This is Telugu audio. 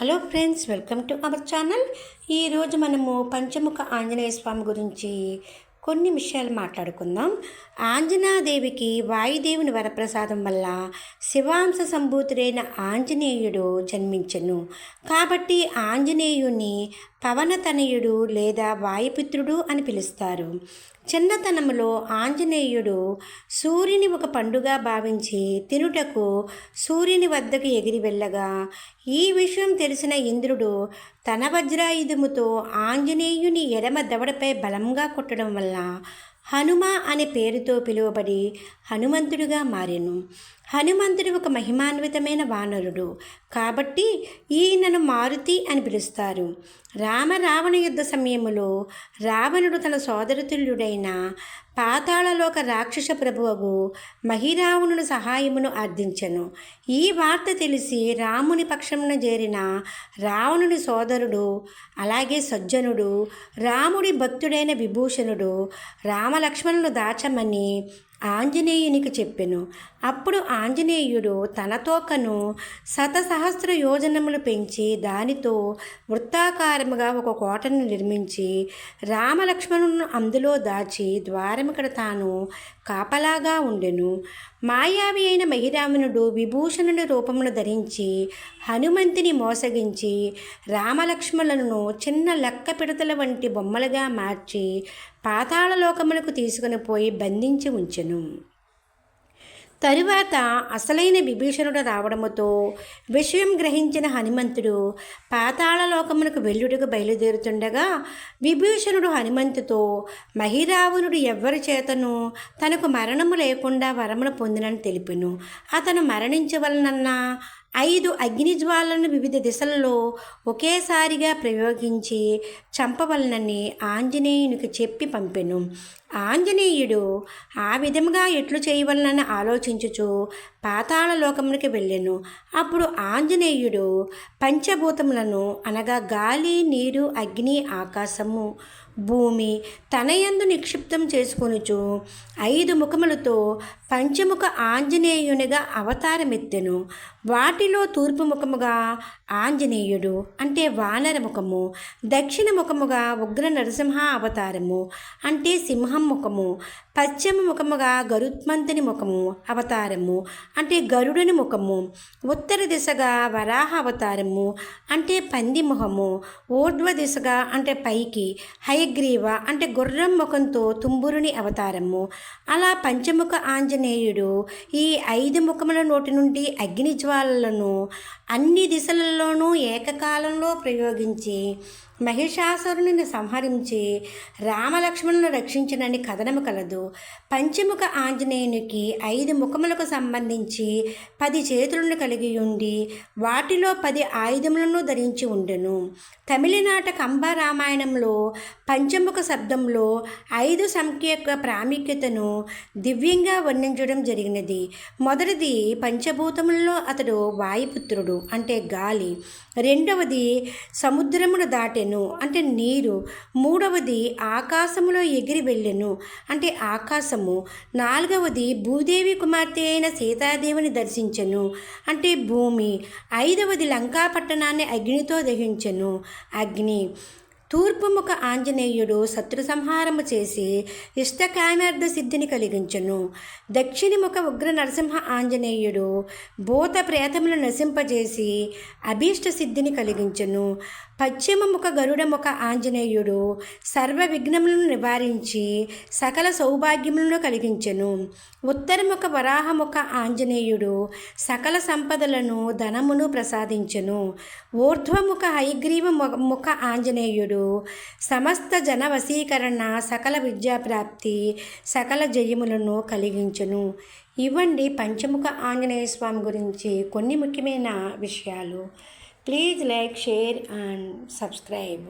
Hello friends welcome to our channel. ఈరోజు మనము పంచముఖ ఆంజనేయ స్వామి గురించి కొన్ని విషయాలు మాట్లాడుకుందాం. ఆంజనాదేవికి వాయుదేవుని వరప్రసాదం వల్ల శివాంశ సంభూతుడైన ఆంజనేయుడు జన్మించను. కాబట్టి ఆంజనేయుని పవనతనయుడు లేదా వాయుపుత్రుడు అని పిలుస్తారు. చిన్నతనములో ఆంజనేయుడు సూర్యుని ఒక పండుగ భావించి తినుటకు సూర్యుని వద్దకు ఎగిరి వెళ్ళగా ఈ విషయం తెలిసిన ఇంద్రుడు తన వజ్రాయుధముతో ఆంజనేయుని ఎడమ దవడపై బలంగా కొట్టడం వల్ల హనుమ అనే పేరుతో పిలువబడి హనుమంతుడుగా మారెను. హనుమంతుడు ఒక మహిమాన్వితమైన వానరుడు. కాబట్టి ఈయనను మారుతి అని పిలుస్తారు. రామ రావణ యుద్ధ సమయంలో రావణుడు తన సోదరతుల్యుడైన పాతాళలోక రాక్షస ప్రభువగు మహిరావును సహాయమును అర్థించెను. ఈ వార్త తెలిసి రాముని పక్షమున చేరిన రావణుని సోదరుడు అలాగే సజ్జనుడు రాముడి భక్తుడైన విభూషణుడు రామలక్ష్మణులు దాచమని ఆంజనేయునికి చెప్పెను. అప్పుడు ఆంజనేయుడు తన తోకను శతసహస్ర యోజనములు పెంచి దానితో వృత్తాకారముగా ఒక కోటను నిర్మించి రామలక్ష్మణులను అందులో దాచి ద్వారముకడ తాను కాపలాగా ఉండెను. మాయావి అయిన మహిరామనుడు విభూషణుని రూపమును ధరించి హనుమంతుని మోసగించి రామలక్ష్మణులను చిన్న లెక్క పిడతల వంటి బొమ్మలుగా మార్చి పాతాళలోకములకు తీసుకుని పోయి బంధించి ఉంచెను. తరువాత అసలైన విభీషణుడు రావడముతో విషయం గ్రహించిన హనుమంతుడు పాతాళలోకమునకు వెల్లుడుకు బయలుదేరుతుండగా విభీషణుడు హనుమంతుతో మహిరావణుడు ఎవ్వరి చేతను తనకు మరణము లేకుండా వరమును పొందినని తెలిపెను. అతను మరణించవలనన్నా ఐదు అగ్నిజ్వాలను వివిధ దిశలలో ఒకేసారిగా ప్రయోగించి చంపవలనని ఆంజనేయునికి చెప్పి పంపెను. ఆంజనేయుడు ఆ విధముగా ఎట్లు చేయవలనని ఆలోచించుచు పాతాళలోకమునికి వెళ్ళెను. అప్పుడు ఆంజనేయుడు పంచభూతములను అనగా గాలి నీరు అగ్ని ఆకాశము భూమి తనయందు నిక్షిప్తం చేసుకొనుచు ఐదు ముఖములతో పంచముఖ ఆంజనేయునిగా అవతారమెత్తెను. వాటిలో తూర్పు ముఖముగా ఆంజనేయుడు అంటే వానర ముఖము దక్షిణ ముఖముగా ఉగ్ర నరసింహ అవతారము అంటే సింహం ముఖము పశ్చిమ ముఖముగా గరుత్మంతుని ముఖము అవతారము అంటే గరుడుని ముఖము ఉత్తర దిశగా వరాహ అవతారము అంటే పంది ముఖము ఊర్ధ్వ దిశగా అంటే పైకి హయగ్రీవ అంటే గుర్రం ముఖంతో తుంబురుని అవతారము. అలా పంచముఖ ఆంజనేయుడు ఈ ఐదు ముఖముల నోటి నుండి అగ్ని జ్వాలలను అన్ని దిశలలోనూ ఏకకాలంలో ప్రయోగించి మహిషాసురుని సంహరించి రామలక్ష్మణులను రక్షించినని కథనము కలదు. పంచముఖ ఆంజనేయునికి ఐదు ముఖములకు సంబంధించి పది చేతులను కలిగి ఉండి వాటిలో పది ఆయుధములను ధరించి ఉండెను. తమిళనాట కంబ రామాయణంలో పంచముఖ శబ్దంలో ఐదు సంఖ్య యొక్క ప్రాముఖ్యతను దివ్యంగా వర్ణించడం జరిగినది. మొదటిది పంచభూతములలో అతడు వాయుపుత్రుడు అంటే గాలి. రెండవది సముద్రమును దాటెను. అంటే నీరు మూడవది ఆకాశములో ఎగిరి వెళ్ళెను అంటే ఆకాశము నాలుగవది భూదేవి కుమార్తె అయిన సీతాదేవిని దర్శించెను. అంటే భూమి ఐదవది లంకా పట్టణాన్ని అగ్నితో దహించెను. అగ్ని తూర్పుముఖ ఆంజనేయుడు శత్రు సంహారము చేసి ఇష్టకామార్థ సిద్ధిని కలిగించును. దక్షిణముఖ ఉగ్ర నరసింహ ఆంజనేయుడు భూత ప్రేతములు నశింపజేసి అభీష్ట సిద్ధిని కలిగించును. పశ్చిమముఖ గరుడముఖ ఆంజనేయుడు సర్వ విఘ్నములను నివారించి సకల సౌభాగ్యములను కలిగించెను. ఉత్తరముఖ వరాహముఖ ఆంజనేయుడు సకల సంపదలను ధనమును ప్రసాదించెను. ఊర్ధ్వముఖ హైగ్రీవ ముఖ ఆంజనేయుడు సమస్త జన వశీకరణ సకల విద్యాప్రాప్తి సకల జయములను కలిగించును. ఇవ్వండి పంచముఖ ఆంజనేయ స్వామి గురించి కొన్ని ముఖ్యమైన విషయాలు. Please like share and subscribe.